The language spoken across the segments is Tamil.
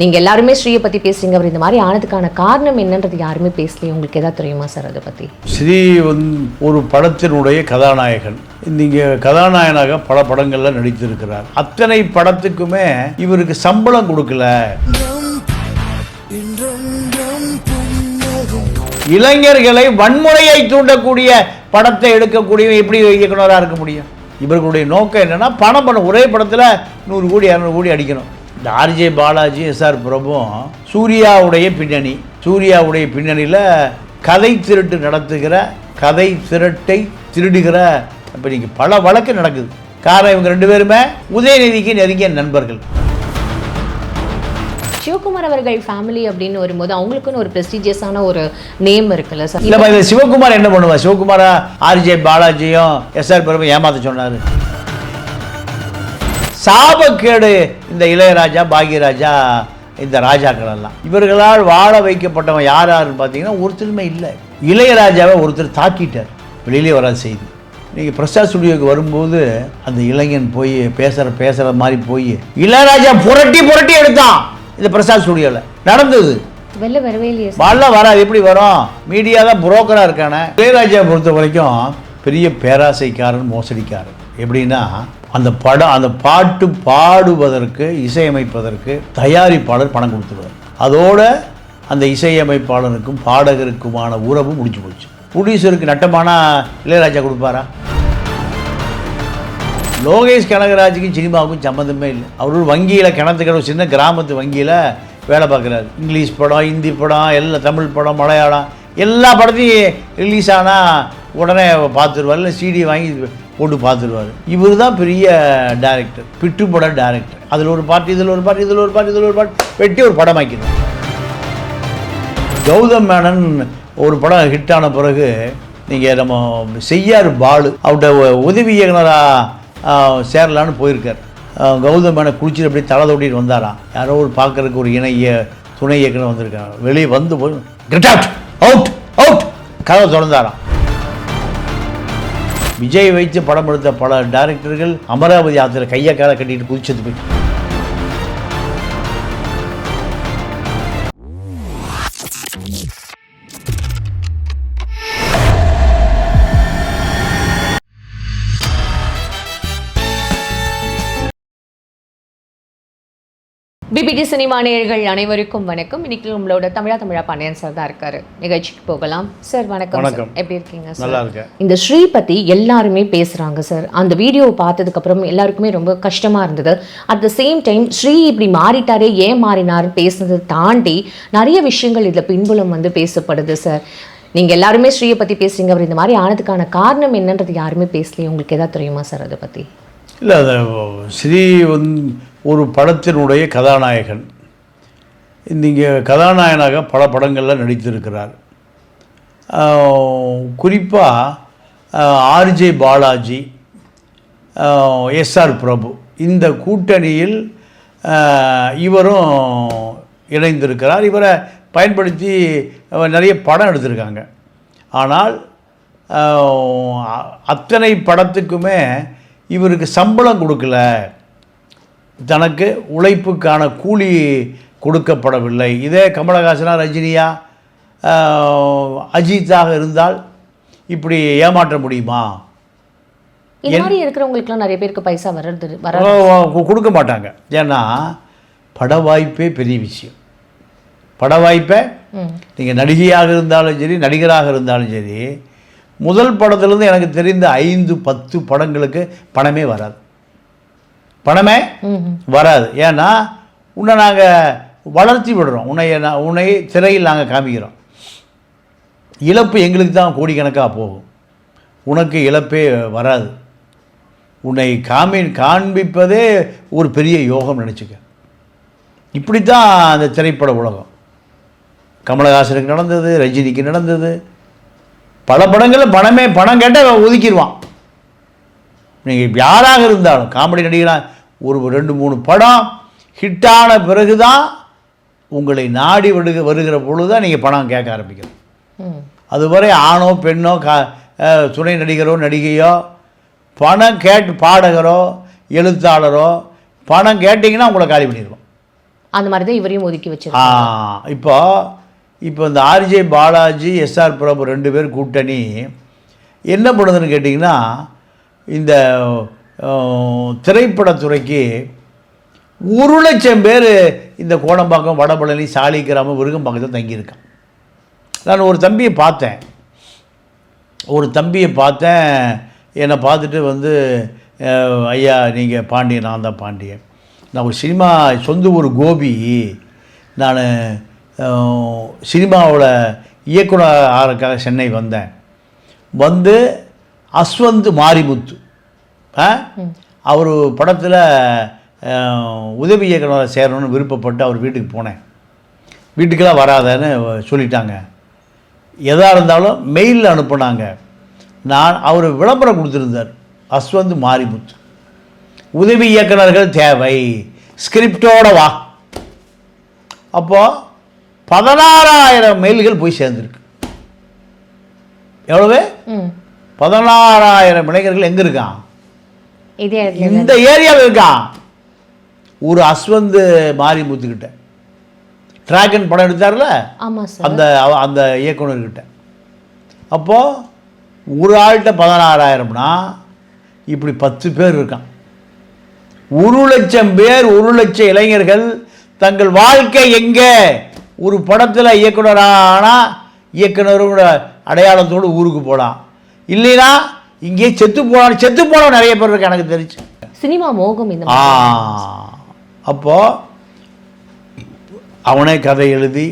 நீங்க எல்லாருமே ஸ்ரீயை பத்தி பேசுறீங்க அவர் இந்த மாதிரி ஆனதுக்கான காரணம் என்னன்றது யாருமே பேசலையே. உங்களுக்கு ஏதாவது தெரியுமா சார் அதை பத்தி? ஸ்ரீ வந்து ஒரு படத்தினுடைய கதாநாயகன். நீங்கள் கதாநாயகனாக பல படங்களில் நடித்திருக்கிறார். அத்தனை படத்துக்குமே இவருக்கு சம்பளம் கொடுக்கல. இளைஞர்களை வன்முறையை தூண்டக்கூடிய படத்தை எடுக்கக்கூடிய எப்படி இயக்குனராக இருக்க முடியும்? இவர்களுடைய நோக்கம் என்னன்னா பணம் பண்ண ஒரே படத்தில் நூறு கோடி இரநூறு கோடி அடிக்கணும். இந்த ஆர்ஜே பாலாஜி எஸ்ஆர் பிரபுவும் சூர்யாவுடைய பின்னணி. சூர்யாவுடைய பின்னணியில் கதை திருட்டு நடத்துகிற கதை திருட்டை திருடுகிற இப்போ நீங்கள் பல வழக்கு நடக்குது. காரணம் இவங்க ரெண்டு பேருமே உதயநிதிக்கு நெருங்கிய நண்பர்கள். சிவகுமார் அவர்கள் ஃபேமிலி அப்படின்னு வரும்போது அவங்களுக்குன்னு ஒரு ப்ரெஸ்டீஜியஸான ஒரு நேம் இருக்குல்ல சார் இந்த சிவகுமார் என்ன பண்ணுவா சிவகுமாரா ஆர்ஜே பாலாஜியும் எஸ்ஆர் பிரபு ஏமாத்த சொன்னார். சாபக்கேடு இந்த இளையராஜா பாக்யராஜா இந்த ராஜாக்கள் எல்லாம் இவர்களால் வாழ வைக்கப்பட்டவன் யார் யாருன்னு பார்த்தீங்கன்னா ஒருத்தருமே இல்லை. இளையராஜாவை ஒருத்தர் தாக்கிட்டார். வெளியிலே வராத செய்தி. நீங்கள் பிரசாத் ஸ்டுடியோக்கு வரும்போது அந்த இளைஞன் போய் பேசுகிற பேசுகிற மாதிரி போய் இளையராஜா புரட்டி புரட்டி எடுத்தான் இந்த பிரசாத் ஸ்டுடியோவில் நடந்தது. வெளில வரவே இல்லையே சார். வரல வராது. எப்படி வரும்? மீடியா தான் புரோக்கராக இருக்கானே. இளையராஜா பொறுத்த வரைக்கும் பெரிய பேராசைக்காரன் மோசடிக்காரன். எப்படின்னா அந்த படம் அந்த பாட்டு பாடுவதற்கு இசையமைப்பதற்கு தயாரிப்பாளர் பணம் கொடுத்துருவார் அதோட அந்த இசையமைப்பாளருக்கும் பாடகருக்குமான உறவு முடிஞ்சு போச்சு. ப்ரொடியூசருக்கு நட்டமானா இளையராஜா கொடுப்பாரா? லோகேஷ் கனகராஜுக்கும் சினிமாவுக்கும் சம்மந்தமே இல்லை. அவர் ஒரு வங்கியில் கிணத்துக்கிற ஒரு சின்ன கிராமத்து வங்கியில் வேலை பார்க்குறாரு. இங்கிலீஷ் படம் ஹிந்தி படம் எல்லா தமிழ் படம் மலையாளம் எல்லா படத்தையும் ரிலீஸ் ஆனால் உடனே பார்த்துருவார். இல்லை சிடி வாங்கி போட்டு பார்த்துருவார். இவர் தான் பெரிய டேரக்டர் பிட்டு பட டேரக்டர் அதில் ஒரு பாட்டு இதில் ஒரு பாட்டு இதில் ஒரு பாட்டு இதில் ஒரு பாட்டு வெட்டி ஒரு படம் ஆக்கிடுவார். கௌதம் மேனன் ஒரு படம் ஹிட் ஆன பிறகு நீங்கள் நம்ம செய்யார் பாலு அவர்கிட்ட உதவி இயக்குனராக சேரலான்னு போயிருக்கார். கௌதம் மேனன் குளிச்சுட்டு அப்படியே தலை தொட்டிட்டு வந்தாராம். யாரோ ஒரு பார்க்கறதுக்கு ஒரு இணை துணை இயக்குனர் வந்திருக்காங்க வெளியே வந்து போய் கெட் அவுட் அவுட் அவுட் கதவை திறந்தாராம். விஜய் வைத்து படம் எடுத்த பல டைரக்டர்கள் அமராவதி ஆற்றுல கையை காலை கட்டிட்டு குதிச்சது போய். பிபிடி சினிமா நேயர்கள் அனைவருக்கும் வணக்கம். இன்னைக்கு நம்மளோட தமிழா தமிழா பாண்டியன் சார் தான் இருக்காரு. நிகழ்ச்சிக்கு போகலாம். சார் வணக்கம் எப்படி இருக்கீங்க சார் இந்த ஸ்ரீ பத்தி எல்லாருமே பேசுறாங்க சார் அந்த வீடியோவை பார்த்ததுக்கு அப்புறம் எல்லாருக்குமே ரொம்ப கஷ்டமா இருந்தது. At the same time Sri இப்படி மாறிட்டாரே ஏன் மாறினார் பேசுனதை தாண்டி நிறைய விஷயங்கள் இதுல பின்புலம் வந்து பேசப்படுது சார் நீங்க எல்லாருமே ஸ்ரீயை பத்தி பேசுறீங்க. அவர் இந்த மாதிரி ஆனதுக்கான காரணம் என்னன்றது யாருமே பேசலையே. உங்களுக்கு ஏதாவது தெரியுமா சார் அதை பத்தி? இல்லை அது ஸ்ரீ வந்து ஒரு படத்தினுடைய கதாநாயகன். நீங்கள் கதாநாயகனாக பல படங்களில் நடித்திருக்கிறார். குறிப்பாக ஆர்ஜே பாலாஜி எஸ்ஆர் பிரபு இந்த கூட்டணியில் இவரும் இணைந்திருக்கிறார். இவரை பயன்படுத்தி நிறைய படம் எடுத்திருக்காங்க. ஆனால் அத்தனை படத்துக்குமே இவருக்கு சம்பளம் கொடுக்கல. தனக்கு உழைப்புக்கான கூலி கொடுக்கப்படவில்லை. இதே கமலஹாசனா ரஜினியா அஜித்தாக இருந்தால் இப்படி ஏமாற்ற முடியுமா? இருக்கிறவங்களுக்குலாம் நிறைய பேருக்கு பைசா வர்றது வர கொடுக்க மாட்டாங்க. ஏன்னா பட வாய்ப்பே பெரிய விஷயம். பட வாய்ப்பை நீங்கள் நடிகையாக இருந்தாலும் சரி நடிகராக இருந்தாலும் சரி முதல் படத்துலேருந்து எனக்கு தெரிந்த ஐந்து பத்து படங்களுக்கு பணமே வராது. பணமே வராது. ஏன்னா உன்னை நாங்கள் வளர்த்தி விடுறோம். உன்னை நான் உன்னை திரையில் நாங்கள் காமிக்கிறோம். இழப்பு எங்களுக்கு தான் கோடிக்கணக்காக போகும். உனக்கு இழப்பே வராது. உன்னை காமி காண்பிப்பதே ஒரு பெரிய யோகம் நினச்சிக்க. இப்படி தான் அந்த திரைப்பட உலகம். கமலஹாசனுக்கு நடந்தது ரஜினிக்கு நடந்தது. பல படங்களில் பணமே பணம் கேட்டால் ஒதுக்கிடுவான். நீங்கள் யாராக இருந்தாலும் காமெடி நடிகராக ஒரு ரெண்டு மூணு படம் ஹிட்டான பிறகு தான் உங்களை நாடி விடுக வருகிற பொழுது தான் நீங்கள் பணம் கேட்க ஆரம்பிக்கணும். அதுவரை ஆணோ பெண்ணோ கா துணை நடிகரோ நடிகையோ பணம் கேட்டு பாடகரோ எழுத்தாளரோ பணம் கேட்டிங்கன்னா உங்களை காலி பண்ணிடுவோம் அந்த மாதிரி தான் இவரையும் ஒதுக்கி வச்சிருக்காங்க. இப்போ இப்போ இந்த ஆர்ஜே பாலாஜி எஸ்ஆர் பிரபு ரெண்டு பேர் கூட்டணி என்ன பண்ணுதுன்னு கேட்டிங்கன்னா இந்த திரைப்படத்துறைக்கு ஒரு லட்சம் பேர் இந்த கோடம்பாக்கம் வடபழனி சாலிகிராமம் விருகம்பாக்கத்தில் தங்கியிருக்கான் நான் ஒரு தம்பியை பார்த்தேன். ஒரு தம்பியை பார்த்தேன். என்னை பார்த்துட்டு வந்து ஐயா நீங்கள் பாண்டியன் நான் தான் பாண்டியன். நான் ஒரு சினிமா சொந்த ஊர் கோபி. நான் சினிமாவோட இயக்குனர் ஆகிறதுக்காக சென்னை வந்தேன். வந்து அஸ்வந்த் மாரிமுத்து. அவர் படத்தில் உதவி இயக்குநராக சேரணும்னு விருப்பப்பட்டு அவர் வீட்டுக்கு போனேன். வீட்டுக்கெல்லாம் வராதன்னு சொல்லிட்டாங்க. எதாக இருந்தாலும் மெயிலில் அனுப்புனாங்க. நான் அவர் விளம்பரம் கொடுத்துருந்தார். அஸ்வந்த் மாரிமுத்து. உதவி இயக்குனர்கள் தேவை. ஸ்கிரிப்டோட வா. அப்போது பதினாறாயிரம் மெயில்கள் போய் சேர்ந்துருக்கு. எவ்வளவு? பதினாறாயிரம் இளைஞர்கள் எங்கே இருக்கான்? இந்த ஏரியாவில் இருக்கான். ஒரு அஸ்வந்த் மாரிமுத்துக்கிட்ட. டிராகன் படம் எடுத்தார்ல? அந்த அந்த இயக்குனர்கிட்ட. அப்போது ஒரு ஆள்கிட்ட பதினாறாயிரம்னா இப்படி பத்து பேர் இருக்கான். ஒரு லட்சம் பேர் ஒரு லட்சம் இளைஞர்கள் தங்கள் வாழ்க்கை எங்கே? ஒரு படத்தில் இயக்குனரானா இயக்குனரோட அடையாளத்தோடு ஊருக்கு போகலாம் இல்லைன்னா இங்கே செத்து போனான் செத்து போனவன் நிறைய பேர் இருக்கு எனக்கு தெரிஞ்சு. சினிமா மோகம் இந்த ஆ. மாதிரி. அப்போ அவனே கதை எழுதி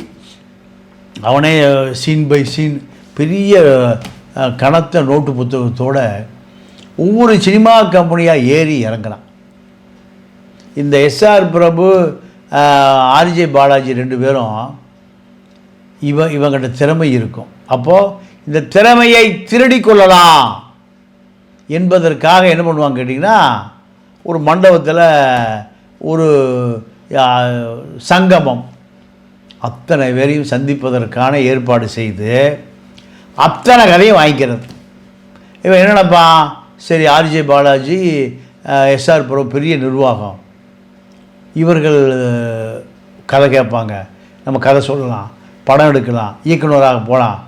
அவனே சீன் பை சீன் பெரிய கனத்த நோட்டு புத்தகத்தோட ஒவ்வொரு சினிமா கம்பெனியாக ஏறி இறங்குறான். இந்த எஸ்ஆர் பிரபு ஆர்ஜே பாலாஜி ரெண்டு பேரும் இவ இவங்கிட்ட திறமை இருக்கும். அப்போது இந்த திறமையை திருடி கொள்ளலாம் என்பதற்காக என்ன பண்ணுவாங்க கேட்டிங்கன்னா ஒரு மண்டபத்தில் ஒரு சங்கமம். அத்தனை பேரையும் சந்திப்பதற்கான ஏற்பாடு செய்து அத்தனை கதையும் வாங்கிக்கிறது. இவன் என்ன சரி ஆர்ஜே பாலாஜி எஸ்ஆர் பிரபு பெரிய நிர்வாகம். இவர்கள் கதை கேட்பாங்க. நம்ம கதை சொல்லலாம் படம் எடுக்கலாம் இயக்குனராக போகலாம்.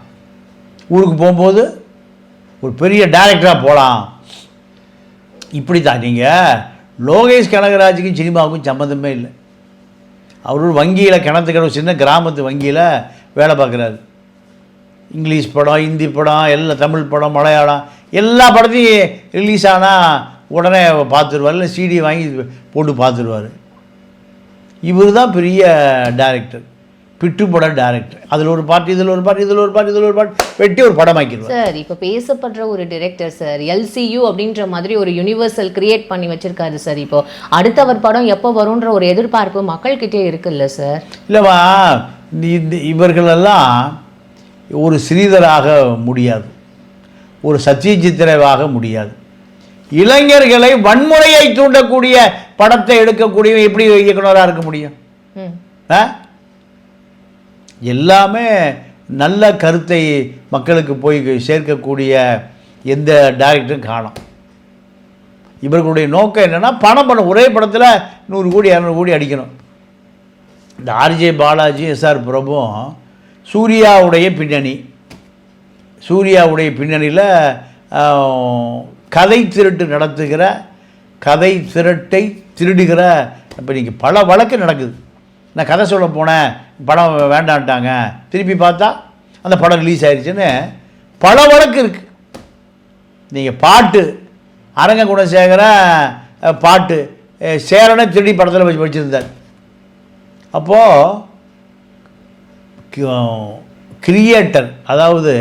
ஊருக்கு போகும்போது ஒரு பெரிய டேரக்டராக போகலாம் இப்படி தான் நீங்கள் லோகேஷ் கனகராஜுக்கும் சினிமாவுக்கும் சம்மந்தமே இல்லை. அவர் ஒரு வங்கியில் கிணத்துக்கிற ஒரு சின்ன கிராமத்து வங்கியில் வேலை பார்க்குறாரு. இங்கிலீஷ் படம் ஹிந்தி படம் எல்லா தமிழ் படம் மலையாளம் எல்லா படத்தையும் ரிலீஸ் ஆனால் உடனே பார்த்துருவார் இல்லை சிடி வாங்கி போட்டு பார்த்துருவார். இவர் தான் பெரிய டேரக்டர் பிட்டு பட டைரக்டர் அதில் ஒரு பாட்டு இதில் ஒரு பாட்டு இதில் ஒரு பாட்டு இதில் ஒரு பாட்டு வெட்டி ஒரு படம் ஆக்கிடுவார் சார் இப்போ பேசப்படுற ஒரு டிரெக்டர் சார் எல்சியூ அப்படின்ற மாதிரி ஒரு யுனிவர்சல் கிரியேட் பண்ணி வச்சிருக்காரு சார் இப்போ. அடுத்தவர் படம் எப்போ வரும்ன்ற ஒரு எதிர்பார்ப்பு மக்கள்கிட்டே இருக்குல்ல சார்? இல்லைவா? இந்த இவர்களெல்லாம் ஒரு ஸ்ரீதராக முடியாது. ஒரு சத்யஜித்திரவாக முடியாது. இளைஞர்களை வன்முறையை தூண்டக்கூடிய படத்தை எடுக்கக்கூடிய எப்படி இயக்குனராக இருக்க முடியும்? ஆ? எல்லாமே நல்ல கருத்தை மக்களுக்கு போய் சேர்க்கக்கூடிய எந்த டேரக்டரும் காணும். இவர்களுடைய நோக்கம் என்னென்னா பணம் பண்ண ஒரே படத்தில் நூறு கோடி இரநூறு கோடி அடிக்கணும். இந்த ஆர்ஜே பாலாஜி எஸ்ஆர் பிரபும் சூர்யாவுடைய பின்னணி. சூர்யாவுடைய பின்னணியில் கதை திருட்டு நடத்துகிற கதை திருட்டை திருடுகிற இப்போ நீங்கள் பல வழக்கு நடக்குது. நான் கதை சொல்ல போனேன். படம் வேண்டான்ட்டாங்க. திருப்பி பார்த்தா அந்த படம் ரிலீஸ் ஆயிடுச்சுன்னு பல வழக்கு இருக்குது நீங்கள் பாட்டு அரங்க குணசேகர பாட்டு சேரனை திருடி படத்தில் வச்சு வச்சுருந்தார் அப்போது கிரியேட்டர் அதாவது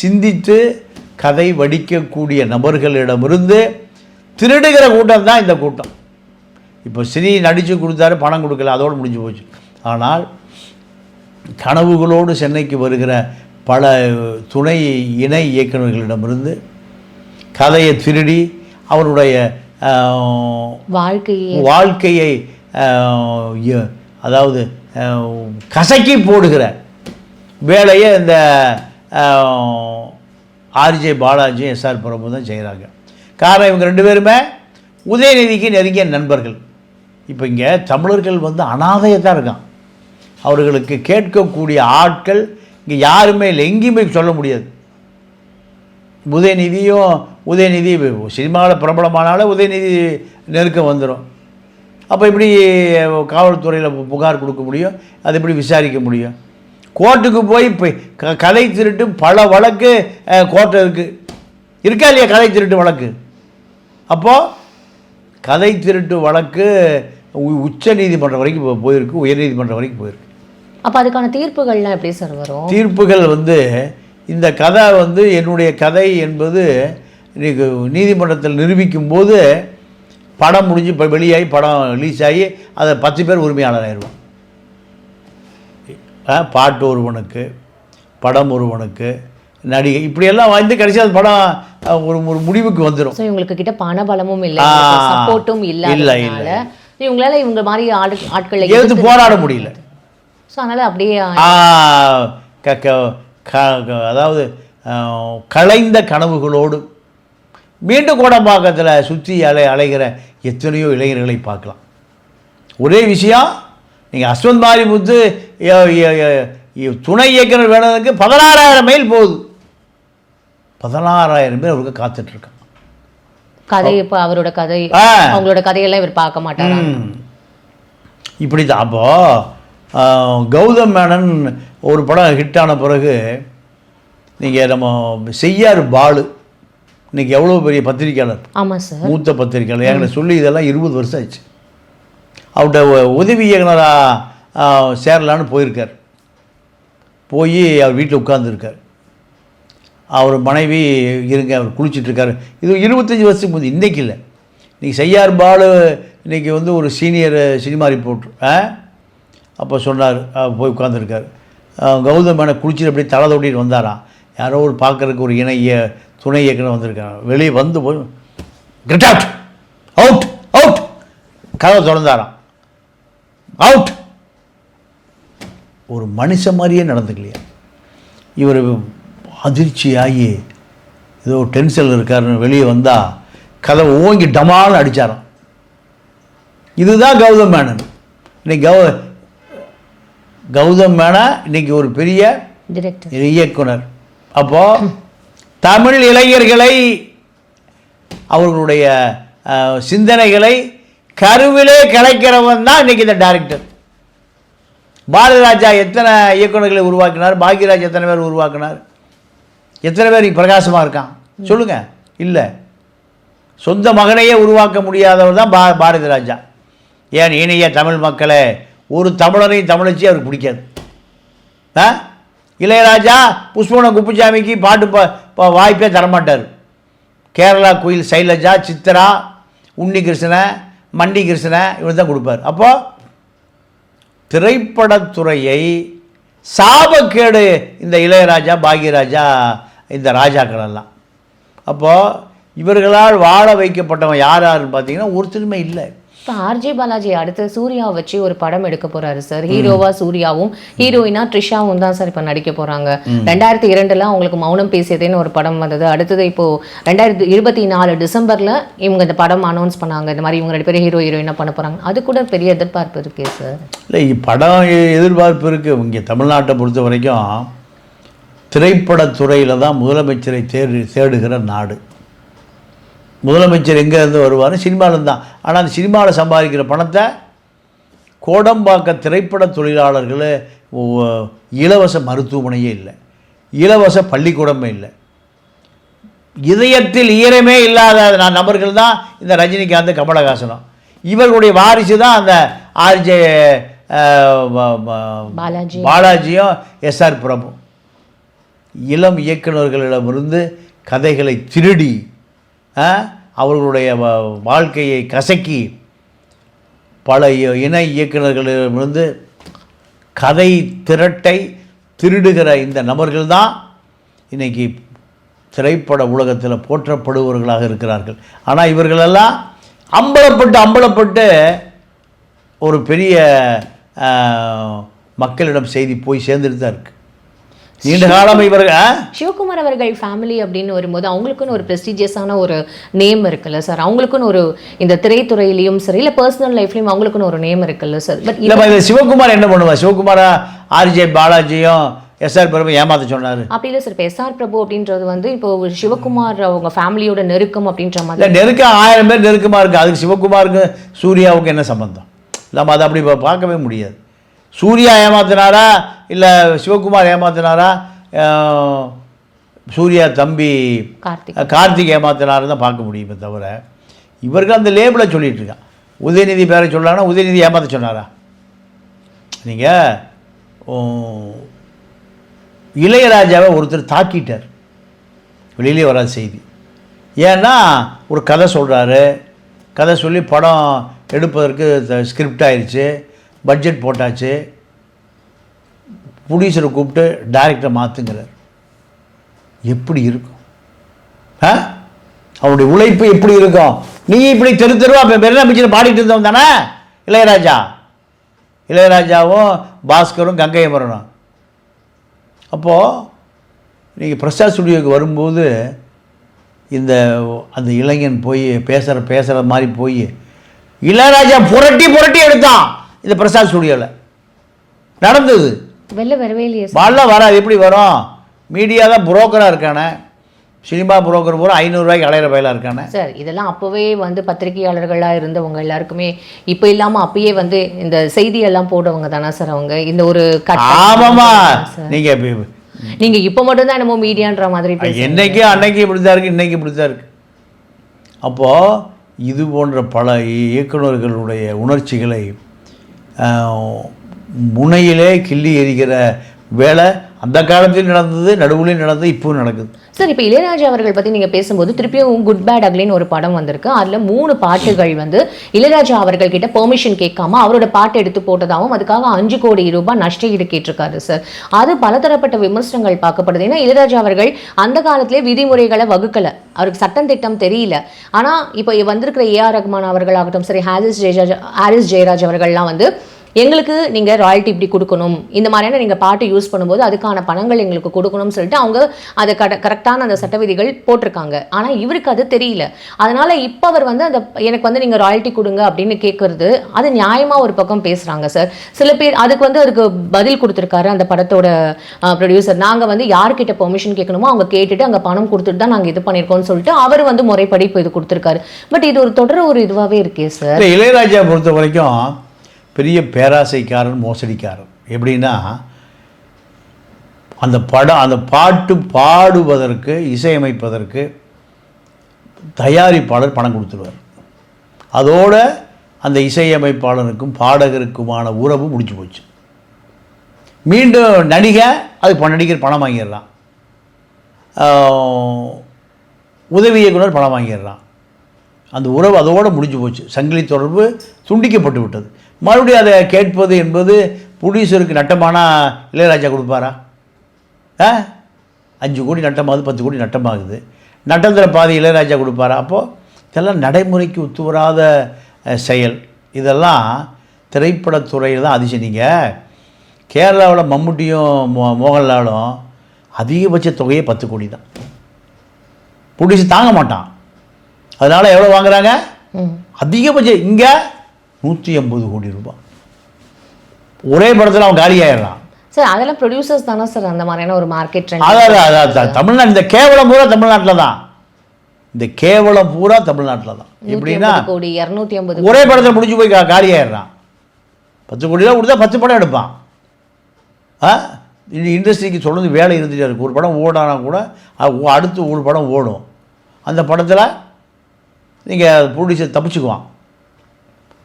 சிந்தித்து கதை வடிக்கக்கூடிய நபர்களிடமிருந்து திருடுகிற கூட்டம் தான் இந்த கூட்டம். இப்போ ஸ்ரீ நடித்து கொடுத்தாரு பணம் கொடுக்கல அதோடு முடிஞ்சு போச்சு. ஆனால் கனவுகளோடு சென்னைக்கு வருகிற பல துணை இணை இயக்குநர்களிடமிருந்து கதையை திருடி அவருடைய வாழ்க்கையே வாழ்க்கையை அதாவது கசக்கி போடுகிற வேலையை இந்த ஆர்ஜே பாலாஜி எஸ்ஆர் பிரபு தான் செய்கிறாங்க. காரணம் இவங்க ரெண்டு பேருமே உதயநிதிக்கு நெருங்கிய நண்பர்கள். இப்போ இங்கே தமிழர்கள் வந்து அனாதையாக தான் இருக்கான் அவர்களுக்கு கேட்கக்கூடிய ஆட்கள் இங்கே யாருமே இல்லை. எங்கேயுமே சொல்ல முடியாது. உதயநிதியும் உதயநிதி சினிமாவில் பிரபலமானாலும் உதயநிதி நெருக்கம் வந்துடும் அப்போ எப்படி காவல்துறையில் புகார் கொடுக்க முடியும்? அது எப்படி விசாரிக்க முடியும்? கோர்ட்டுக்கு போய் இப்போ கலை திருட்டு பல வழக்கு கோர்ட்டு இருக்குது இருக்கா. இல்லையா கலை திருட்டு வழக்கு? அப்போது கதை திருட்டு வழக்கு உச்ச நீதிமன்றம் வரைக்கும் போயிருக்கு உயர்நீதிமன்றம் வரைக்கும் போயிருக்கு. அப்ப அதுக்கான தீர்ப்புகள்லாம் எப்படி சார் வரும்? தீர்ப்புகள் வந்து இந்த கதை வந்து என்னுடைய கதை என்பது நீதிமன்றத்தில் நிரூபிக்கும் போது படம் முடிஞ்சு இப்போ வெளியாகி படம் ரிலீஸ் ஆகி அதை பத்து பேர் உரிமையாளர் ஆயிடுவான் ஆ, பாட்டு ஒருவனுக்கு படம் ஒருவனுக்கு நடிகை இப்படியெல்லாம் வந்து கடைசி அந்த படம் ஒரு ஒரு முடிவுக்கு வந்துடும் ஸோ இவங்களுக்கு கிட்ட பண பலமும் இல்லை சப்போர்ட்டும் இல்ல, இல்லாதனால இவங்களால இவங்க மாதிரி ஆட்களை எதிர்த்து போராட முடியல. ஸோ அதனால அப்படியே அதாவது ஆ, கலைந்த கனவுகளோடு மீண்டும் கோடம்பாக்கத்தில் சுற்றி அலை அலைகிற எத்தனையோ இளைஞர்களை பார்க்கலாம். ஒரே விஷயம் நீங்கள் அஸ்வந்த் எ- எ- துணை இயக்குனர் வேணுறதுக்கு பதினாறாயிரம் மைல் போகுது. பதினாறாயிரம் பேர் அவருக்கு காத்துட்ருக்கான் கதை இப்போ அவரோட கதை. அவங்களோட கதையெல்லாம் இவர் பார்க்க மாட்டாரா? இப்படி தான் அப்போது கௌதம் மேனன் ஒரு படம் ஹிட் ஆன பிறகு நீங்கள் நம்ம செய்யார் பாலு இன்னைக்கு எவ்வளோ பெரிய பத்திரிக்கையாளர் ஆமா சார் மூத்த பத்திரிக்கையாளர் என்கிட்ட சொல்லி இதெல்லாம் இருபது வருஷம் ஆச்சு அவர்கிட்ட உதவி இயக்குனராக சேரலான்னு போயிருக்கார். போய் அவர் வீட்டில் உட்கார்ந்துருக்கார். அவர் மனைவி இருங்க அவர் குளிச்சிட்டு இருக்காரு இது இருபத்தஞ்சி வருஷத்துக்கு முந்தி இன்றைக்கி இல்லை. இன்றைக்கி செய்யார் பாலு இன்றைக்கி வந்து ஒரு சீனியர் சினிமா ரிப்போர்ட்ரு ஆ? அப்போ சொன்னார் போய் உட்காந்துருக்கார் கௌதம் மேனை குளிச்சுட்டு அப்படியே தலை தொட்டிட்டு வந்தாராம். யாரோ ஒரு பார்க்குறதுக்கு ஒரு இணை துணை இயக்குனர் வந்திருக்காங்க வெளியே வந்து போய் கெட் அவுட் அவுட் அவுட் கதவை திறந்தாராம். அவுட் ஒரு மனுஷன் மாதிரியே நடந்துக்கலையா. இவர் அதிர்ச்சியாகி ஏதோ டென்ஷனில் இருக்காருன்னு வெளியே வந்தால் கதவை ஓங்கி டமால்னு அடித்தாராம் இதுதான் கௌதம் மேனன். இன்னைக்கு கௌ கௌதம் மேனா இன்னைக்கு ஒரு பெரிய இயக்குனர். அப்போ தமிழ் இளைஞர்களை அவர்களுடைய சிந்தனைகளை கருவிலே கலைக்கிறவன் தான் இன்னைக்கு இந்த டைரக்டர் பாரதிராஜா எத்தனை இயக்குனர்களை உருவாக்கினார்? பாக்யராஜ் எத்தனை பேர் உருவாக்கினார்? எத்தனை பேர் இங்க பிரகாசமா இருக்கான்? சொல்லுங்க. இல்லை. சொந்த மகனையே உருவாக்க முடியாதவர் தான் பா பாரதி ராஜா. ஏன் இனிய தமிழ் மக்களே ஒரு தமிழரையும் தமிழச்சி அவருக்கு பிடிக்காது. ஆ? இளையராஜா புஷ்பவனம் குப்புசாமிக்கு பாட்டு பா வாய்ப்பே தரமாட்டார். கேரளா கோயில் சைலஜா சித்ரா உன்னி கிருஷ்ணன் மண்டி கிருஷ்ணன் இவர் தான் கொடுப்பார். அப்போது திரைப்படத்துறையை சாபக்கேடு இந்த இளையராஜா பாக்யராஜா இந்த ராஜாக்கள் எல்லாம். அப்போது இவர்களால் வாழ வைக்கப்பட்டவன் யார் யாருன்னு பார்த்தீங்கன்னா ஒருத்தருமே இல்லை. இப்போ ஆர்ஜே பாலாஜி அடுத்து சூர்யாவை வச்சு ஒரு படம் எடுக்க போறாரு சார் ஹீரோவா சூர்யாவும் ஹீரோயினா த்ரிஷாவும் தான் சார் இப்போ நடிக்க போறாங்க ரெண்டாயிரத்தி இரண்டுல அவங்களுக்கு மௌனம் பேசியதேன்னு ஒரு படம் வந்தது. அடுத்தது இப்போ ரெண்டாயிரத்தி இருபத்தி நாலு டிசம்பர்ல இவங்க இந்த படம் அனௌன்ஸ் பண்ணாங்க. இந்த மாதிரி இவங்க ரெண்டு பேரும் ஹீரோ ஹீரோயினா பண்ண போறாங்க. அது கூட பெரிய எதிர்பார்ப்பு இருக்கே சார் இல்லை படம் எதிர்பார்ப்பு இருக்குது இங்கே தமிழ்நாட்டை பொறுத்த வரைக்கும் திரைப்படத்துறையில் தான் முதலமைச்சரை தேடு தேடுகிற நாடு. முதலமைச்சர் எங்கேருந்து வருவார்? சினிமாவிலேருந்து தான். ஆனால் அந்த சினிமாவில் சம்பாதிக்கிற பணத்தை கோடம்பாக்க திரைப்பட தொழிலாளர்கள் இலவச மருத்துவமனையே இல்லை. இலவச பள்ளிக்கூடமே இல்லை. இதயத்தில் ஈரமே இல்லாத ந- நபர்கள் தான் இந்த ரஜினிகாந்த் கமலஹாசனம். இவர்களுடைய வாரிசு தான் அந்த ஆர்ஜே பாலாஜி. பாலாஜியும் எஸ்ஆர் பிரபு. இளம் இயக்குநர்களிடமிருந்து கதைகளை திருடி அவர்களுடைய வாழ்க்கையை கசக்கி பல இ- இணை இயக்குநர்களிடமிருந்து கதை திரட்டை திருடுகிற இந்த நபர்கள் தான் திரைப்பட உலகத்தில் போற்றப்படுபவர்களாக இருக்கிறார்கள். ஆனால் இவர்களெல்லாம் அம்பலப்பட்டு அம்பலப்பட்டு ஒரு பெரிய மக்களிடம் செய்தி போய் சேர்ந்துட்டு தான் இருக்குது நீண்ட காலம் இவர்கள்? சிவகுமார் அவர்கள் ஃபேமிலி அப்படின்னு வரும்போது அவங்களுக்குன்னு ஒரு ப்ரெஸ்டீஜியஸான ஒரு நேம் இருக்குல்ல சார் அவங்களுக்குன்னு ஒரு இந்த திரைத்துறையிலையும் சரி இல்லை பர்சனல் லைஃப்லையும் அவங்களுக்குன்னு ஒரு நேம் இருக்குல்ல சார் பட் இது சிவகுமார் என்ன பண்ணுவா? சிவகுமாரா ஆர்ஜே பாலாஜியும் எஸ்ஆர் பிரபு ஏமாத்த சொன்னார். அப்படி இல்லை சார் இப்போ எஸ்ஆர் பிரபு அப்படின்றது வந்து இப்போ சிவகுமார் அவங்க ஃபேமிலியோட நெருக்கம் அப்படின்ற மாதிரி. இல்லை நெருக்க ஆயிரம் பேர் நெருக்கமாக இருக்குது அதுக்கு சிவகுமாருக்கு சூர்யாவுக்கு என்ன சம்பந்தம்? நம்ம அதை அப்படி பார்க்கவே முடியாது. சூர்யா ஏமாத்தினாரா? இல்லை சிவகுமார் ஏமாத்தினாரா? சூர்யா தம்பி கார்த்திக். கார்த்திக் ஏமாத்தினாரு தான் பார்க்க முடியுமே தவிர இவர்கள் அந்த லேபிளை சொல்லிட்டு இருக்கான் உதயநிதி பேரை சொல்லாங்கன்னா உதயநிதி ஏமாத்த சொன்னாரா? நீங்கள் இளையராஜாவை ஒருத்தர் தாக்கிட்டார். வெளியிலே வராத செய்தி. ஏன்னா ஒரு கதை சொல்கிறாரு கதை சொல்லி படம் எடுப்பதற்கு ஸ்கிரிப்ட் ஆயிடுச்சு பட்ஜெட் போட்டாச்சு. ப்ரொடியூசரை கூப்பிட்டு டைரக்டரை மாற்றுங்கிறார் எப்படி இருக்கும்? ஆ? அவனுடைய உழைப்பு எப்படி இருக்கும்? நீ இப்படி தெரு தெருவா இப்போ மெரினா பீச்சில் பாடிட்டு இருந்தவன் தானே? இளையராஜா. இளையராஜாவும் பாஸ்கரும் கங்கையமரனும் அப்போது நீங்கள் பிரசாத் ஸ்டுடியோக்கு வரும்போது இந்த அந்த இளைஞன் போய் பேசுகிற பேசுகிற மாதிரி போய் இளையராஜா புரட்டி புரட்டி எடுத்தான். இந்த பிரசாத் ஸ்டுடியோவில் நடந்தது. வெளில வரவே இல்லையே வரல வராது எப்படி வரும்? மீடியா தான் புரோக்கராக இருக்கானே. சினிமா புரோக்கர் பூரா ஐநூறுரூவாய்க்கு அலையிற வயலாக இருக்கானே. சார் இதெல்லாம் அப்போவே வந்து பத்திரிகையாளர்களாக இருந்தவங்க எல்லாருக்குமே இப்போ இல்லாமல் அப்பயே வந்து இந்த செய்தியெல்லாம் போடுறவங்க தானே சார் அவங்க? இந்த ஒரு ஆமாம்மா. நீங்கள் நீங்க இப்போ மட்டும் தான் என்னமோ மீடியான்ற மாதிரி. என்னைக்கு அன்னைக்கு இப்படி தான் இருக்குது இன்னைக்கு இப்படி தான் இருக்குது அப்போது இது போன்ற பல இயக்குனர்களுடைய உணர்ச்சிகளை முனையிலே கிள்ளி எறிகிற வேலை அந்த காலத்தில் நடந்தது நடுவுலையும் நடந்தது இப்போ நடக்குது. சார் இப்போ இளையராஜா அவர்கள் பற்றி நீங்கள் பேசும்போது திருப்பியும் குட் பேட் அக்லின்னு ஒரு படம் வந்திருக்கு. அதில் மூணு பாட்டுகள் வந்து இளையராஜா அவர்கள் கிட்ட பெர்மிஷன் கேட்காம அவரோட பாட்டு எடுத்து போட்டதாகவும் அதுக்காக அஞ்சு கோடி ரூபாய் நஷ்ட ஈடு கேட்டிருக்காரு சார். அது பலதரப்பட்ட விமர்சனங்கள் பார்க்கப்படுது. ஏன்னா இளையராஜா அவர்கள் அந்த காலத்திலே விதிமுறைகளை வகுக்கலை. அவருக்கு சட்டம் திட்டம் தெரியல. ஆனால் இப்போ வந்திருக்கிற ஏஆர் ரஹ்மான் அவர்களாகட்டும் சரி ஹாரிஸ் ஜெயராஜ் ஹாரிஸ் ஜெயராஜ் அவர்கள்லாம் வந்து எங்களுக்கு நீங்கள் ராயல்ட்டி இப்படி கொடுக்கணும். இந்த மாதிரியான நீங்கள் பாட்டு யூஸ் பண்ணும்போது அதுக்கான பணங்கள் எங்களுக்கு கொடுக்கணும்னு சொல்லிட்டு அவங்க அதை கட கரெக்டான அந்த சட்ட விதிகள் போட்டிருக்காங்க. ஆனால் இவருக்கு அது தெரியல. அதனால் இப்போ அவர் வந்து அந்த எனக்கு வந்து நீங்கள் ராயல்ட்டி கொடுங்க அப்படின்னு கேட்கறது அது நியாயமாக ஒரு பக்கம் பேசுகிறாங்க சார் சில பேர் அதுக்கு வந்து அதுக்கு பதில் கொடுத்துருக்காரு அந்த படத்தோட ப்ரொடியூசர் நாங்கள் வந்து யார்கிட்ட பெர்மிஷன் கேட்கணுமோ அவங்க கேட்டுட்டு அங்கே பணம் கொடுத்துட்டு தான் நாங்கள் இது பண்ணியிருக்கோம்னு சொல்லிட்டு அவர் வந்து முறைப்படி இப்போ இது கொடுத்துருக்காரு. பட் இது ஒரு தொடர் ஒரு இதுவாகவே இருக்கே சார் இளையராஜா பொறுத்த வரைக்கும் பெரிய பேராசைக்காரன் மோசடிக்காரன். எப்படின்னா அந்த படம் அந்த பாட்டு பாடுவதற்கு இசையமைப்பதற்கு தயாரிப்பாளர் பணம் கொடுத்துருவார். அதோட அந்த இசையமைப்பாளருக்கும் பாடகருக்குமான உறவு முடிஞ்சு போச்சு. மீண்டும் நடிகை அதுக்கு நடிகர் பணம் வாங்கிடலாம். உதவி இயக்குனர் பணம் வாங்கிடலாம். அந்த உறவு அதோடு முடிஞ்சு போச்சு. சங்கிலி தொடர்பு துண்டிக்கப்பட்டு விட்டது. மறுபடியும் அதை கேட்பது என்பது ப்ரொடியூசருக்கு நட்டமானா இளையராஜா கொடுப்பாரா? ஆ? அஞ்சு கோடி நட்டமாகுது பத்து கோடி நட்டமாகுது. நட்டத்தில் பாதி இளையராஜா கொடுப்பாரா? அப்போது இதெல்லாம் நடைமுறைக்கு ஒத்து வராத செயல். இதெல்லாம் திரைப்படத்துறையில் தான் அதிசயம். நீங்கள் கேரளாவில் மம்முட்டியும் மோ மோகன்லாலும் அதிகபட்ச தொகையே பத்து கோடி தான். ப்ரொடியூசர் தாங்க மாட்டான். அதனால் எவ்வளோ வாங்குறாங்க? அதிகபட்சம் இங்கே நூற்றி ஐம்பது கோடி ரூபாய். ஒரே படத்தில் அவன் காலியாயிடலாம் சார் அதெல்லாம் ப்ரொடியூசர்ஸ் தானே சார் அந்த மாதிரியான ஒரு மார்க்கெட் ட்ரெண்ட் அதான் அதான், அதான் தமிழ்நாடு இந்த கேவலம் பூரா தமிழ்நாட்டில் தான் இந்த கேவலம் பூரா தமிழ்நாட்டில் தான் எப்படின்னா கோடி இரநூத்தி ஐம்பது ஒரே படத்தில் முடிஞ்சு போய் காலியாயிடுறான். பத்து கோடி ரூபா கொடுத்தா பத்து படம் எடுப்பான். ஆ? இந்த இண்டஸ்ட்ரிக்கு சொல்கிறது வேலை இருந்துகிட்டே இருக்கு. ஒரு படம் ஓடானா கூட அடுத்து ஒரு படம் ஓடும். அந்த படத்தில் நீங்கள் ப்ரொடியூசர் தப்பிச்சுக்குவான்.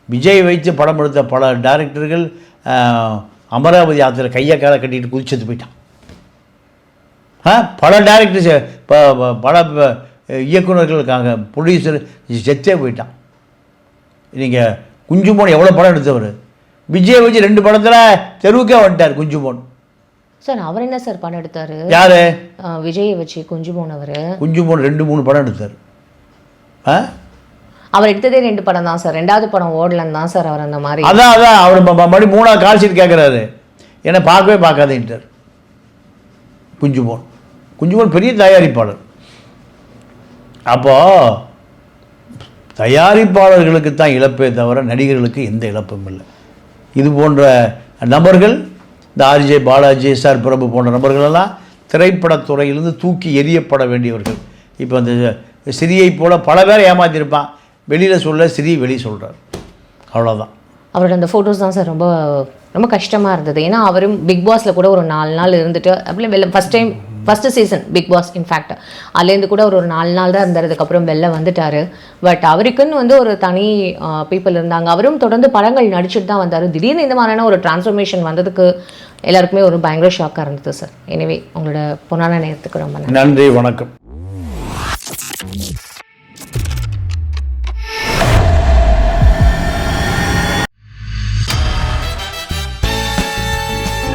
விஜய் வைத்து படம் எடுத்த பல டைரக்டர்கள் அமராவதி ஆற்றுல கையை காலை கட்டிட்டு குதிச்சது போயிட்டான். ஆ பல டேரக்டர்ஸ் பல இருக்காங்க ப்ரொடியூசர் செத்தே போயிட்டான். நீங்கள் குஞ்சுமோன் எவ்வளோ படம் எடுத்தவர்? விஜய் வச்சு ரெண்டு படத்தில் தெருவுக்கே வந்துட்டார் குஞ்சுமோன். சார் அவர் என்ன சார் படம் எடுத்தாரு? யார்? விஜயை வச்சு குஞ்சு போனவர் குஞ்சுமோன் ரெண்டு மூணு படம் எடுத்தார். ஆ? அவர் எடுத்ததே ரெண்டு படம் தான் சார். ரெண்டாவது படம் ஓடலன்னு தான் சார் அவர் அந்த மாதிரி. அதான் அதான். அவர் ம- மறுபடியும் மூணாவது கால் ஷீட் கேட்குறாரு என்னை பார்க்கவே பார்க்காதேன்ட்டார். குஞ்சுமோன். குஞ்சுமோன் பெரிய தயாரிப்பாளர். அப்போ தயாரிப்பாளர்களுக்கு தான் இழப்பே தவிர நடிகர்களுக்கு எந்த இழப்பும் இல்லை. இது போன்ற நபர்கள் இந்த ஆர்ஜே பாலாஜி சார் பிரபு போன்ற நபர்களெல்லாம் திரைப்படத்துறையிலிருந்து தூக்கி எறியப்பட வேண்டியவர்கள். இப்போ இந்த சிறியை போல பல பேர் ஏமாற்றிருப்பான் வெளியில் சொல்ல சிறி வெளியே சொல்கிறார் அவ்வளோதான் அவரோட அந்த ஃபோட்டோஸ் தான் சார் ரொம்ப ரொம்ப கஷ்டமாக இருந்தது. ஏன்னா அவரும் பிக் பாஸில் கூட ஒரு நாலு நாள் இருந்துட்டு அப்படியே வெளில first time first season Bigg Boss in fact அதுலேருந்து கூட ஒரு ஒரு நாலு நாள் தான் இருந்ததுக்கப்புறம் வெளில வந்துட்டார். பட் அவருக்குன்னு வந்து ஒரு தனி பீப்புள் இருந்தாங்க. அவரும் தொடர்ந்து படங்கள் நடிச்சுட்டு தான் வந்தார். திடீர்னு இந்த மாதிரியான ஒரு டிரான்ஸ்ஃபர்மேஷன் வந்ததுக்கு எல்லாருக்குமே ஒரு பயங்கர ஷாக்காக இருந்தது சார். எனிவே உங்களோட பொன்னான நேரத்துக்கு ரொம்ப நன்றி. நன்றி வணக்கம்.